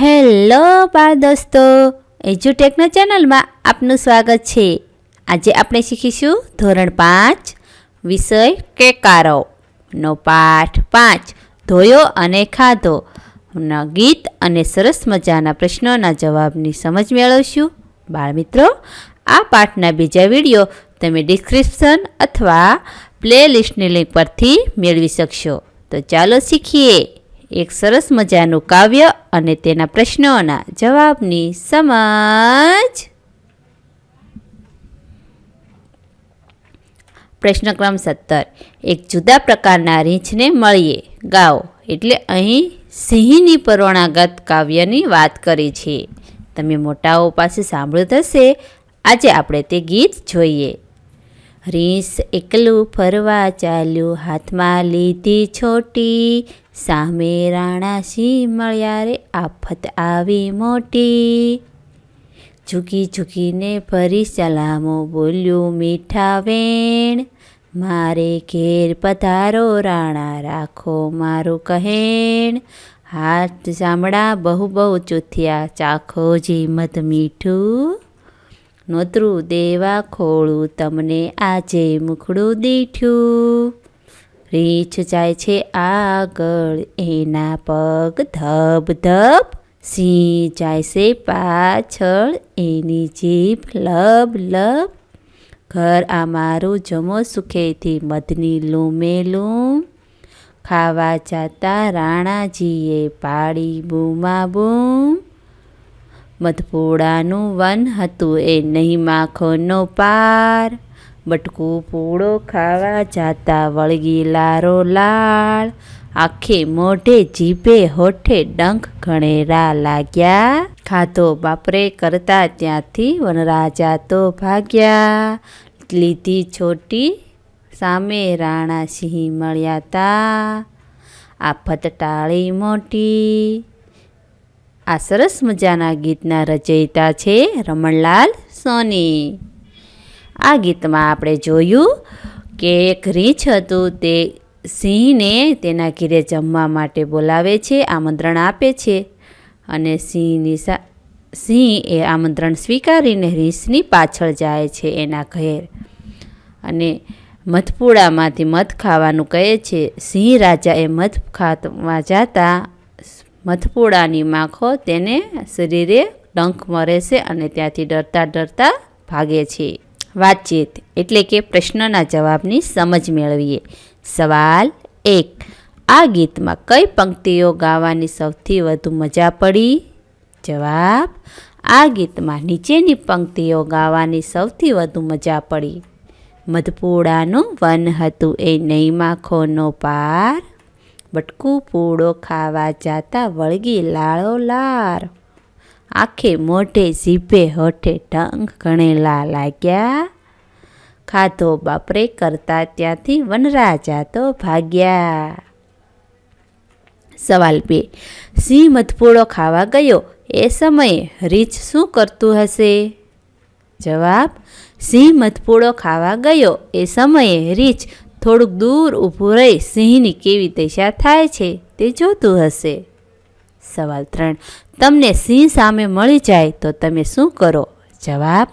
Hello બાળ દોસ્તો એજ્યુટેકના ચેનલમાં આપનું સ્વાગત છે. આજે આપણે શીખીશું ધોરણ પાંચ, વિષય કેકારો. નો પાઠ પાંચ, ધોયો અને ખાધો. ગીત અને સરસ મજાના પ્રશ્નોના જવાબની સમજ મેળવશું. બાળમિત્રો, આ પાઠના બીજા વીડિયો તમે ડિસ્ક્રિપ્શન અથવા પ્લેલિસ્ટની લિંક પરથી મેળવી શકશો. તો ચાલો શીખીએ. એક સરસ મજાનું કાવ્ય અને તેના પ્રશ્નોના જવાબની સમજ. પ્રશ્ન ક્રમ સત્તર. એક જુદા પ્રકારના રીંછને મળીએ. ગાઓ. એટલે અહીં સિંહની પરોણાગત કાવ્યની વાત કરી છે. તમે મોટાઓ પાસે સાંભળ્યું હશે. આજે આપણે તે ગીત જોઈએ. રીંસ એકલું ફરવા ચાલ્યું, હાથમાં લીધી છોટી. સામે રાણા સિંહ મળ્યા રે આફત આવી મોટી. ઝૂકી ઝૂકીને ફરી સલામો બોલ્યું, મીઠા વેણ, મારે ઘેર પધારો, રાણા રાખો મારું કહેણ. હાથ ચામડા બહુ બહુ ચૂથિયા, ચાખો જી મધ મીઠું, નોતરું દેવા ખોળું, તમને આજે મુખડું દીઠું. રીછ જાય છે આગળ, એના પગ ધબ ધબ સિંહ જાય છે પાછળ, એની જીભ લબ લબ. ઘર આ મારું જમો સુખેથી મધની લૂમે લૂમ. ખાવા જાતા રાણાજીએ પાડી બૂમા બૂમ. મધપોળાનું વન હતું એ નહીં માખોનો પાર. બટકું પૂળો ખાવા જાતા વળગી લારો લાળ આખે મોઢે જીભે હોઠે ડંખ ઘણેરા લાગ્યા. ખાધો બાપરે કરતા ત્યાંથી વનરાજા તો ભાગ્યા. લીધી છોટી સામે રાણા સિંહ મળ્યા તા. આફત ટાળી મોટી. આ સરસ મજાના ગીતના રચયિતા છે રમણલાલ સોની. આ ગીતમાં આપણે જોયું કે એક રીંછ હતું તે સિંહને તેના ઘીરે જમવા માટે બોલાવે છે, આમંત્રણ આપે છે અને સિંહની સા, સિંહ એ આમંત્રણ સ્વીકારીને રીંછની પાછળ જાય છે એના ઘેર. અને મધપુડામાંથી મધ ખાવાનું કહે છે. સિંહ રાજા એ મધ ખાવા જતા મધપુડાની માખો તેને શરીરે ડંખ મરે છે અને ત્યાંથી ડરતા ડરતા ભાગે છે. વાતચીત એટલે કે પ્રશ્નના જવાબની સમજ મેળવીએ. સવાલ એક. આ ગીતમાં કઈ પંક્તિઓ ગાવાની સૌથી વધુ મજા પડી? જવાબ. આ ગીતમાં નીચેની પંક્તિઓ ગાવાની સૌથી વધુ મજા પડી. મધપૂડાનું વન હતું એ નહીં માખોનો પાર. બટકું પૂડો ખાવા જાતા વળગી લાળો લાર. આખે મોઢે જીભે હોઠે ઢંગ ઘણેલા લાગ્યા. ખાધો બાપરે કરતા ત્યાંથી વનરાજા તો ભાગ્યા. સવાલ બે. સિંહ મધપોળો ખાવા ગયો. એ સમયે રીછ શું કરતું હશે? જવાબ. સિંહ મધપોળો ખાવા ગયો. એ સમયે રીછ થોડુંક દૂર ઊભું રહી સિંહની કેવી દશા થાય છે તે જોતું હશે. સવાલ ત્રણ. તમને સિંહ સામે મળી જાય તો તમે શું કરો? જવાબ,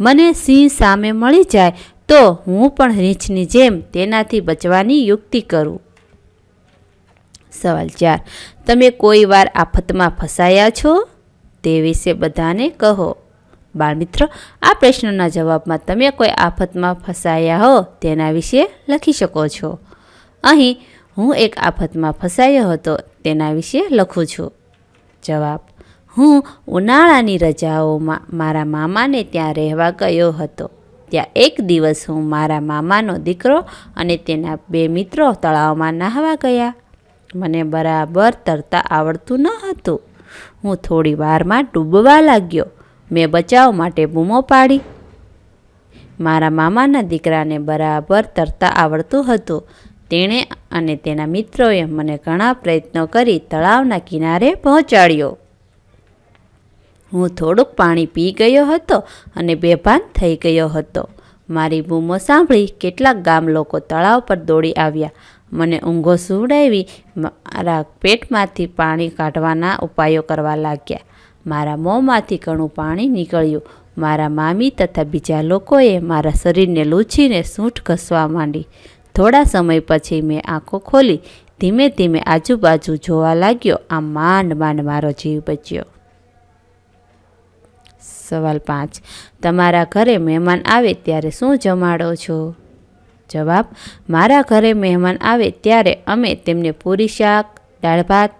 મને સિંહ સામે મળી જાય તો હું પણ રીંછની જેમ તેનાથી બચવાની યુક્તિ કરું. સવાલ ચાર, તમે કોઈ વાર આફતમાં ફસાયા છો? તે વિશે બધાને કહો. બાળમિત્ર, આ પ્રશ્નના જવાબમાં તમે કોઈ આફતમાં ફસાયા હો તેના વિશે લખી શકો છો. અહીં હું એક આફતમાં ફસાયો હતો તેના વિશે લખું છું. જવાબ, હું ઉનાળાની રજાઓમાં મારા મામાને ત્યાં રહેવા ગયો હતો. ત્યાં એક દિવસ હું મારા મામાનો દીકરો અને તેના બે મિત્રો તળાવમાં નાહવા ગયા. મને બરાબર તરતા આવડતું ન હતું. હું થોડી વારમાં ડૂબવા લાગ્યો. મેં બચાવ માટે બૂમો પાડી. મારા મામાના દીકરાને બરાબર તરતા આવડતું હતું. તેણે અને તેના મિત્રોએ મને ઘણા પ્રયત્નો કરી તળાવના કિનારે પહોંચાડ્યો. હું થોડુંક પાણી પી ગયો હતો અને બેભાન થઈ ગયો હતો. મારી બૂમો સાંભળી કેટલાક ગામ લોકો તળાવ પર દોડી આવ્યા. મને ઊંઘો સુવડાવી મારા પેટમાંથી પાણી કાઢવાના ઉપાયો કરવા લાગ્યા. મારા મોંમાંથી ઘણું પાણી નીકળ્યું. મારા મામી તથા બીજા લોકોએ મારા શરીરને લૂછીને સૂંઠ ઘસવા માંડી. થોડા સમય પછી મેં આંખો ખોલી, ધીમે ધીમે આજુબાજુ જોવા લાગ્યો, આ માંડ માંડ મારો જીવ બચ્યો. સવાલ પાંચ. તમારા ઘરે મહેમાન આવે ત્યારે શું જમાડો છો? જવાબ, મારા ઘરે મહેમાન આવે ત્યારે અમે તેમને પૂરી શાક, દાળ ભાત,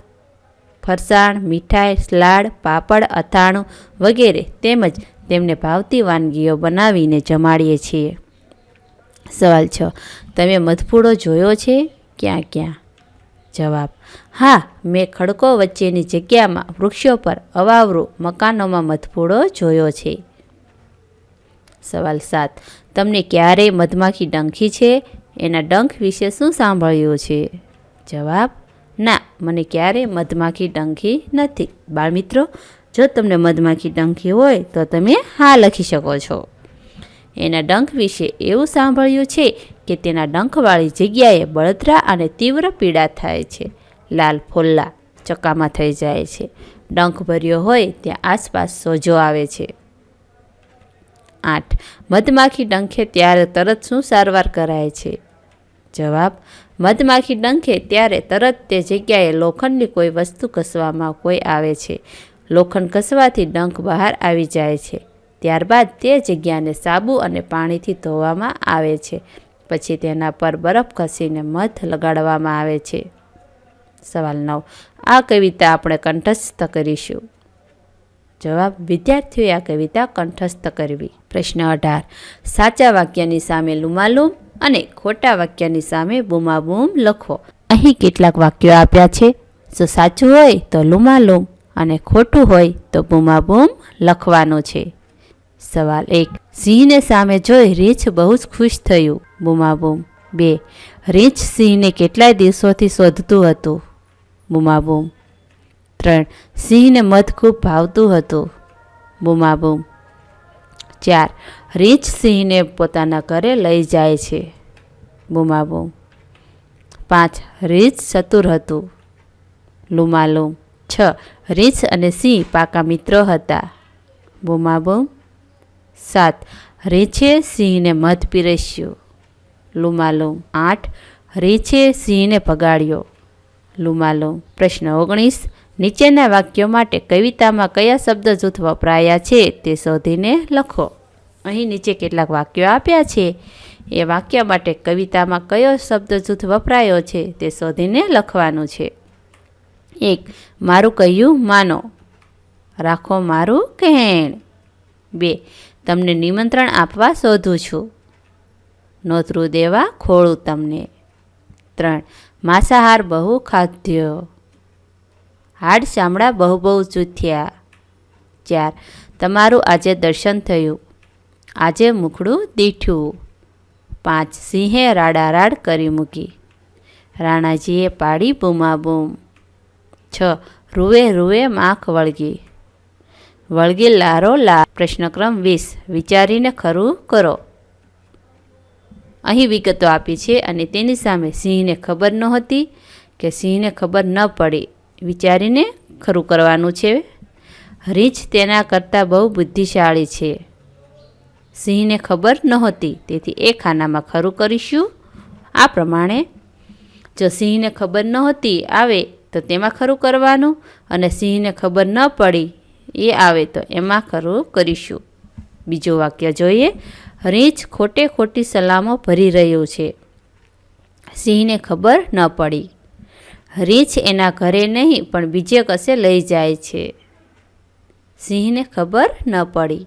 ફરસાણ, મીઠાઈ, સલાડ, પાપડ, અથાણું વગેરે તેમજ તેમને ભાવતી વાનગીઓ બનાવીને જમાડીએ છીએ. સવાલ છ. તમે મધફૂડો જોયો છે? ક્યાં ક્યાં? જવાબ. હા, મેં ખડકો વચ્ચેની જગ્યામાં વૃક્ષો પર અવાવરું મકાનોમાં મધફૂડો જોયો છે. સવાલ સાત. તમને ક્યારેય મધમાખી ડંખી છે? એના ડંખ વિશે શું સાંભળ્યું છે? જવાબ. ના, મને ક્યારેય મધમાખી ડંખી નથી. બાળમિત્રો, જો તમને મધમાખી ડંખી હોય તો તમે હા લખી શકો છો. એના ડંખ વિશે એવું સાંભળ્યું છે કે તેના ડંખવાળી જગ્યાએ બળતરા અને તીવ્ર પીડા થાય છે. લાલ ફોલ્લા ચક્કામાં થઈ જાય છે. ડંખ ભર્યો હોય ત્યાં આસપાસ સોજો આવે છે. આઠ. મધમાખી ડંખે ત્યારે તરત શું સારવાર કરાય છે? જવાબ. મધમાખી ડંખે ત્યારે તરત તે જગ્યાએ લોખંડની કોઈ વસ્તુ ઘસવામાં કોઈ આવે છે. લોખંડ ઘસવાથી ડંખ બહાર આવી જાય છે. ત્યારબાદ તે જગ્યાને સાબુ અને પાણીથી ધોવામાં આવે છે. પછી તેના પર બરફ ઘસીને મધ લગાડવામાં આવે છે. સવાલ નવ. આ કવિતા આપણે કંઠસ્થ કરીશું. જવાબ, વિદ્યાર્થીઓએ આ કવિતા કંઠસ્થ કરવી. પ્રશ્ન અઢાર. સાચા વાક્યની સામે લુમાલુમ અને ખોટા વાક્યની સામે બૂમાબૂમ લખો. અહીં કેટલાક વાક્યો આપ્યા છે. જો સાચું હોય તો લુમાલુમ અને ખોટું હોય તો બૂમાબૂમ લખવાનું છે. સવાલ એક. સિંહને સામે જોઈ રીંછ બહુ જ ખુશ થયું. બૂમાબૂમ બે. રીંછ સિંહને કેટલાય દિવસોથી શોધતું હતું. બૂમાબૂમ ત્રણ. સિંહને મધ ખૂબ ભાવતું હતું. બૂમાબૂમ ચાર. રીંછ સિંહને પોતાના ઘરે લઈ જાય છે. બૂમાબૂમ પાંચ. રીંછ ચતુર હતું. લુમાલુમ. છ. રીંછ અને સિંહ પાકા મિત્રો હતા. બૂમાબૂમ સાત. રેછે સિંહને મધ પીરસ્યું. લુમાલુમ આઠ. રેછે સિંહને ભગાડ્યો. લુમાલુમ પ્રશ્ન ઓગણીસ. નીચેના વાક્યો માટે કવિતામાં કયા શબ્દ જૂથ વપરાયા છે તે શોધીને લખો. અહીં નીચે કેટલાક વાક્યો આપ્યા છે. એ વાક્ય માટે કવિતામાં કયો શબ્દ જૂથ વપરાયો છે તે શોધીને લખવાનું છે. એક. મારું કહ્યું માનો. રાખો મારું કહેણ. બે. તમને નિમંત્રણ આપવા શોધું છું. નોતરું દેવા, ખોળું તમને. ત્રણ, માંસાહાર બહુ ખાધ્યો હાડ ચામડા બહુ બહુ જૂથ્યા. ચાર, તમારું આજે દર્શન થયું. આજે મુખડું દીઠ્યું પાંચ, સિંહે રાડારાડ કરી મૂકી. રાણાજીએ પાડી બૂમાબૂમ. છ રૂવે રૂવે માખ વળગી. વળગી લારો લા. પ્રશ્નક્રમ વીસ. વિચારીને ખરું કરો. અહીં વિગતો આપી છે અને તેની સામે સિંહને ખબર નહોતી કે સિંહને ખબર ન પડી. વિચારીને ખરું કરવાનું છે. રીંછ તેના કરતાં બહુ બુદ્ધિશાળી છે. સિંહને ખબર નહોતી. તેથી એ ખાનામાં ખરું કરીશું? આ પ્રમાણે જો સિંહને ખબર નહોતી આવે તો તેમાં ખરું કરવાનું અને સિંહને ખબર ન પડી એ આવે તો એમાં ખરું કરીશું. બીજું વાક્ય જોઈએ. રીંછ ખોટે ખોટી સલામો ભરી રહ્યું છે. સિંહને ખબર ન પડી. રીંછ એના ઘરે નહીં, પણ બીજે કશે લઈ જાય છે. સિંહને ખબર ન પડી.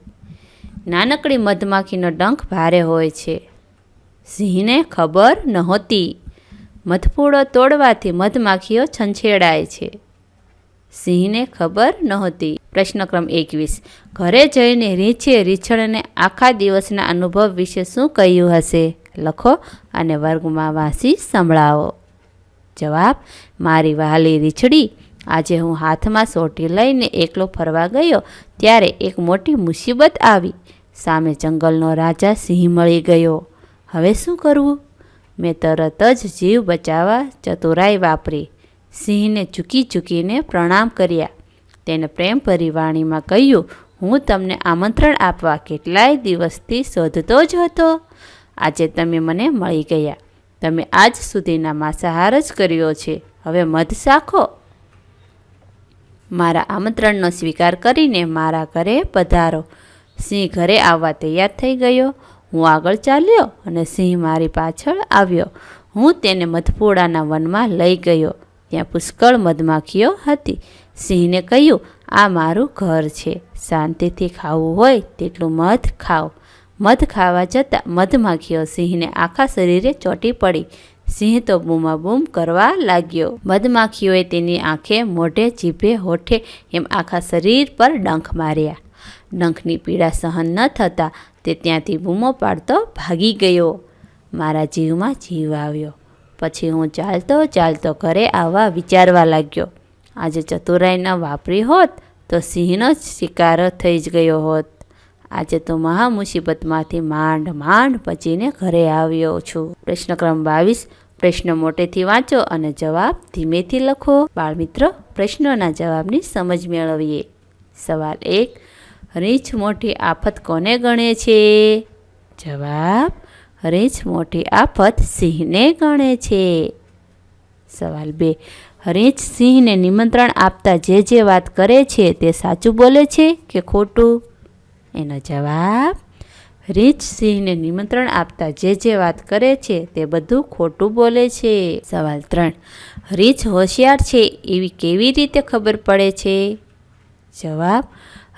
નાનકડી મધમાખીનો ડંખ ભારે હોય છે. સિંહને ખબર નહોતી. મધફૂડો તોડવાથી મધમાખીઓ છંછેડાય છે. સિંહને ખબર નહોતી. પ્રશ્નક્રમ એકવીસ. ઘરે જઈને રીંછે રીછણને આખા દિવસના અનુભવ વિશે શું કહ્યું હશે? લખો અને વર્ગમાં વાંચી સંભળાવો. જવાબ, મારી વહાલી રીછડી. આજે હું હાથમાં સોટી લઈને એકલો ફરવા ગયો, ત્યારે એક મોટી મુસીબત આવી. સામે જંગલનો રાજા સિંહ મળી ગયો. હવે શું કરવું? મેં તરત જ જીવ બચાવવા ચતુરાઈ વાપરી. સિંહને ચૂકી ચૂકીને પ્રણામ કર્યા. તેને પ્રેમભરી વાણીમાં કહ્યું, હું તમને આમંત્રણ આપવા કેટલાય દિવસથી શોધતો જ હતો. આજે તમે મને મળી ગયા. તમે આજ સુધીના માંસાહાર જ કર્યો છે. હવે મધ શાખો. મારા આમંત્રણનો સ્વીકાર કરીને મારા ઘરે પધારો. સિંહ ઘરે આવવા તૈયાર થઈ ગયો. હું આગળ ચાલ્યો અને સિંહ મારી પાછળ આવ્યો. હું તેને મધપોડાના વનમાં લઈ ગયો. ત્યાં પુષ્કળ મધમાખીઓ હતી. સિંહને કહ્યું, આ મારું ઘર છે. શાંતિથી ખાવું હોય તેટલું મધ ખાઓ. મધ ખાવા જતાં મધમાખીઓ સિંહને આખા શરીરે ચોંટી પડી. સિંહ તો બૂમાબૂમ કરવા લાગ્યો. મધમાખીઓએ તેની આંખે મોઢે, જીભે, હોઠે એમ આખા શરીર પર ડંખ માર્યા. ડંખની પીડા સહન ન થતાં તે ત્યાંથી બૂમો પાડતો ભાગી ગયો. મારા જીવમાં જીવ આવ્યો. પછી હું ચાલતો ચાલતો ઘરે આવવા વિચારવા લાગ્યો. આજે ચતુરાઈ ન વાપરી હોત તો સિંહનો જ શિકાર થઈ જ ગયો હોત. આજે તો મહા મુસીબતમાંથી માંડ માંડ બચીને ઘરે આવ્યો છું. પ્રશ્ન ક્રમ બાવીસ, પ્રશ્ન મોટેથી વાંચો અને જવાબ ધીમેથી લખો. બાળમિત્ર, પ્રશ્નોના જવાબની સમજ મેળવીએ. સવાલ એક, રીંછ મોટી આફત કોને ગણે છે? જવાબ રીંછ મોટી આફત સિંહને ગણે છે. સવાલ બે. હરેજ સિંહને નિમંત્રણ આપતા જે જે વાત કરે છે તે સાચું બોલે છે કે ખોટું? એનો જવાબ રીંછ સિંહને નિમંત્રણ આપતા જે જે વાત કરે છે તે બધું ખોટું બોલે છે. સવાલ ત્રણ. રીંછ હોશિયાર છે એવી કેવી રીતે ખબર પડે છે? જવાબ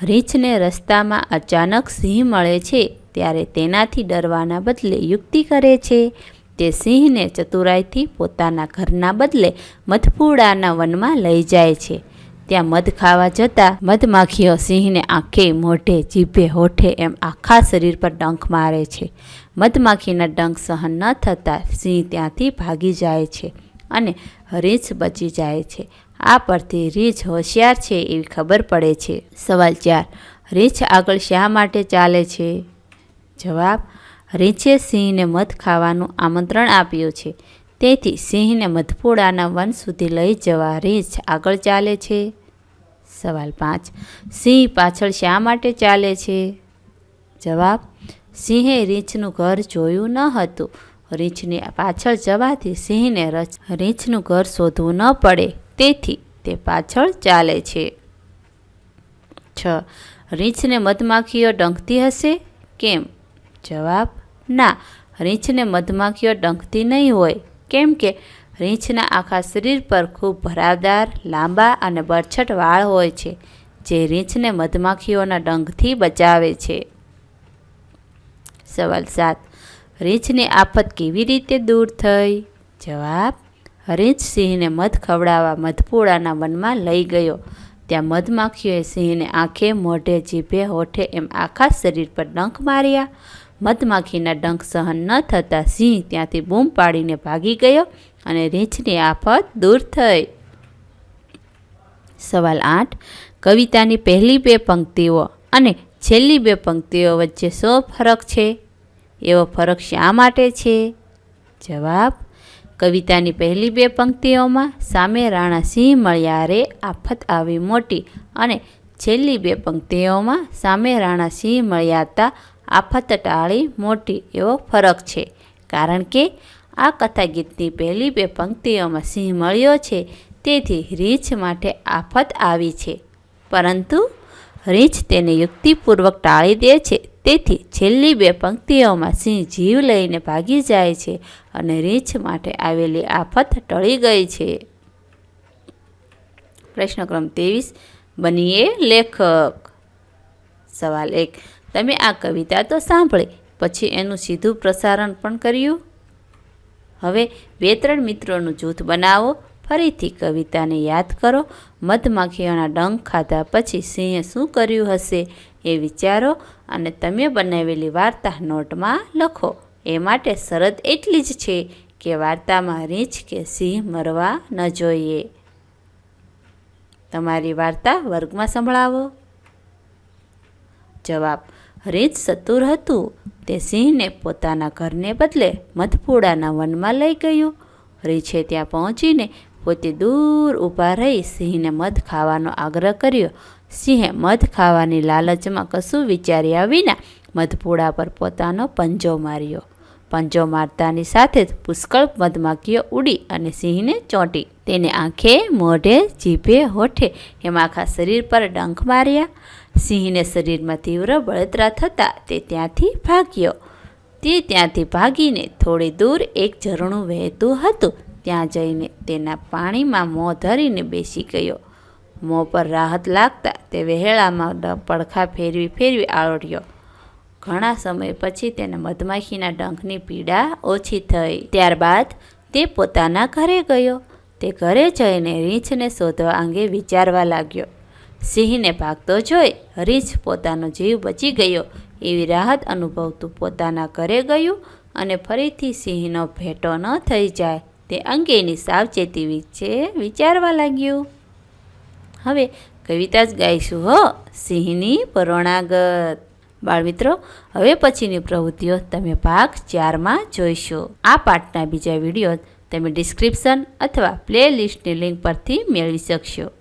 રીંછને રસ્તામાં અચાનક સિંહ મળે છે ત્યારે તેનાથી ડરવાના બદલે યુક્તિ કરે છે. તે સિંહને ચતુરાઈથી પોતાના ઘરના બદલે મધપુડાના વનમાં લઈ જાય છે. ત્યાં મધ ખાવા જતાં મધમાખીઓ સિંહને આંખે મોઢે, જીભે, હોઠે એમ આખા શરીર પર ડંખ મારે છે. મધમાખીના ડંખ સહન ન થતાં સિંહ ત્યાંથી ભાગી જાય છે અને રીંછ બચી જાય છે. આ પરથી રીંછ હોશિયાર છે એવી ખબર પડે છે. સવાલ ચાર, રીંછ આગળ શા માટે ચાલે છે? જવાબ, રીંછે સિંહને મધ ખાવાનું આમંત્રણ આપ્યું છે. તેથી સિંહને મધપોડાના વન સુધી લઈ જવા રીંછ આગળ ચાલે છે. સવાલ પાંચ, સિંહ પાછળ શા માટે ચાલે છે? જવાબ, સિંહે રીંછનું ઘર જોયું ન હતું. રીંછની પાછળ જવાથી સિંહને રચ રીંછનું ઘર શોધવું ન પડે. તેથી તે પાછળ ચાલે છે. છ, રીંછને મધમાખીઓ ડંખતી હશે? કેમ? જવાબ, ના, રીંછને મધમાખીઓ ડંખતી નહીં હોય. કેમ કે રીંછના આખા શરીર પર ખૂબ ભરાવદાર, લાંબા અને બરછટ વાળ હોય છે, જે રીંછને મધમાખીઓના ડંખથી બચાવે છે. સવાલ સાત, રીંછની આફત કેવી રીતે દૂર થઈ? જવાબ, રીંછ સિંહને મધ ખવડાવવા મધપુડાના વનમાં લઈ ગયો. ત્યાં મધમાખીઓએ સિંહને આંખે, મોઢે, જીભે, હોઠે એમ આખા શરીર પર ડંખ માર્યા. મધમાખીના ડંખ સહન ન થતાં સિંહ ત્યાંથી બૂમ પાડીને ભાગી ગયો અને રીંછની આફત દૂર થઈ. સવાલ આઠ. કવિતાની પહેલી બે પંક્તિઓ અને છેલ્લી બે પંક્તિઓ વચ્ચે શો ફરક છે? એવો ફરક શા માટે છે? જવાબ. કવિતાની પહેલી બે પંક્તિઓમાં સામે રાણા સિંહ મળ્યા રે આફત આવી મોટી અને છેલ્લી બે પંક્તિઓમાં સામે રાણા સિંહ મળ્યા હતા આફત ટાળી મોટી એવો ફરક છે. કારણ કે આ કથા ગીતની પહેલી બે પંક્તિઓમાં સિંહ મળ્યો છે, તેથી રીંછ માટે આફત આવી છે. પરંતુ રીંછ તેને યુક્તિપૂર્વક ટાળી દે છે, તેથી છેલ્લી બે પંક્તિઓમાં સિંહ જીવ લઈને ભાગી જાય છે અને રીંછ માટે આવેલી આફત ટળી ગઈ છે. પ્રશ્ન ક્રમ ત્રેવીસ. બનીએ લેખક. સવાલ એક. તમે આ કવિતા તો સાંભળી, પછી એનું સીધું પ્રસારણ પણ કર્યું? હવે બે ત્રણ મિત્રોનું જૂથ બનાવો, ફરીથી કવિતાને યાદ કરો, મધમાખીઓના ડંખ ખાધા પછી સિંહે શું કર્યું હશે એ વિચારો અને તમે બનાવેલી વાર્તા નોટમાં લખો. એ માટે શરત એટલી જ છે કે વાર્તામાં રીંછ કે સિંહ મરવા ન જોઈએ. તમારી વાર્તા વર્ગમાં સંભળાવો. જવાબ રીંછ સતુર હતું. તે સિંહને પોતાના ઘરને બદલે મધપુડાના વનમાં લઈ ગયું. રીછે ત્યાં પહોંચીને પોતે દૂર ઊભા રહી સિંહને મધ ખાવાનો આગ્રહ કર્યો. સિંહે મધ ખાવાની લાલચમાં કશું વિચાર્યા વિના મધપુડા પર પોતાનો પંજો માર્યો. પંજો મારતાની સાથે જ પુષ્કળ મધમાખીઓ ઉડી અને સિંહને ચોંટી. તેને આંખે મોઢે, જીભે, હોઠે, એમ આખા શરીર પર ડંખ માર્યા. સિંહને શરીરમાં તીવ્ર બળતરા થતાં તે ત્યાંથી ભાગ્યો. તે ત્યાંથી ભાગીને થોડી દૂર એક ઝરણું વહેતું હતું. ત્યાં જઈને તેના પાણીમાં મોં ધરીને બેસી ગયો. મોં પર રાહત લાગતા તે વહેળામાં પડખા ફેરવી ફેરવી આળોડ્યો ઘણા સમય પછી તેને મધમાખીના ડંખની પીડા ઓછી થઈ. ત્યારબાદ તે પોતાના ઘરે ગયો. તે ઘરે જઈને રીંછને શોધવા અંગે વિચારવા લાગ્યો. સિંહને ભાગતો જોઈ હરીશ પોતાનો જીવ બચી ગયો. એવી રાહત અનુભવતું પોતાના ઘરે ગયું અને ફરીથી સિંહનો ભેટો ન થઈ જાય. તે અંગેની સાવચેતી વિશે વિચારવા લાગ્યું. હવે કવિતા જ ગાઈશું હો, સિંહની પરોણાગત. બાળમિત્રો, હવે પછીની પ્રવૃત્તિઓ તમે ભાગ ચારમાં જોઈશો. આ પાઠના બીજા વીડિયો તમે ડિસ્ક્રિપ્શન અથવા પ્લે લિસ્ટની લિંક પરથી મેળવી શકશો.